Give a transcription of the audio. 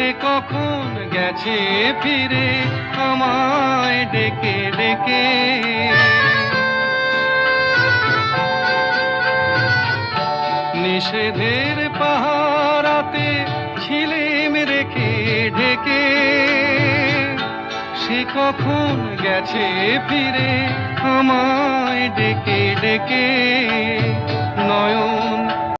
সে কখন গেছে ফিরে আমায় ডেকে ডেকে। নিষেধের পাহারাতে ছিলেম রেখে, ঢেকে। সে কখন গেছে ফিরে আমায় ডেকে ডেকে।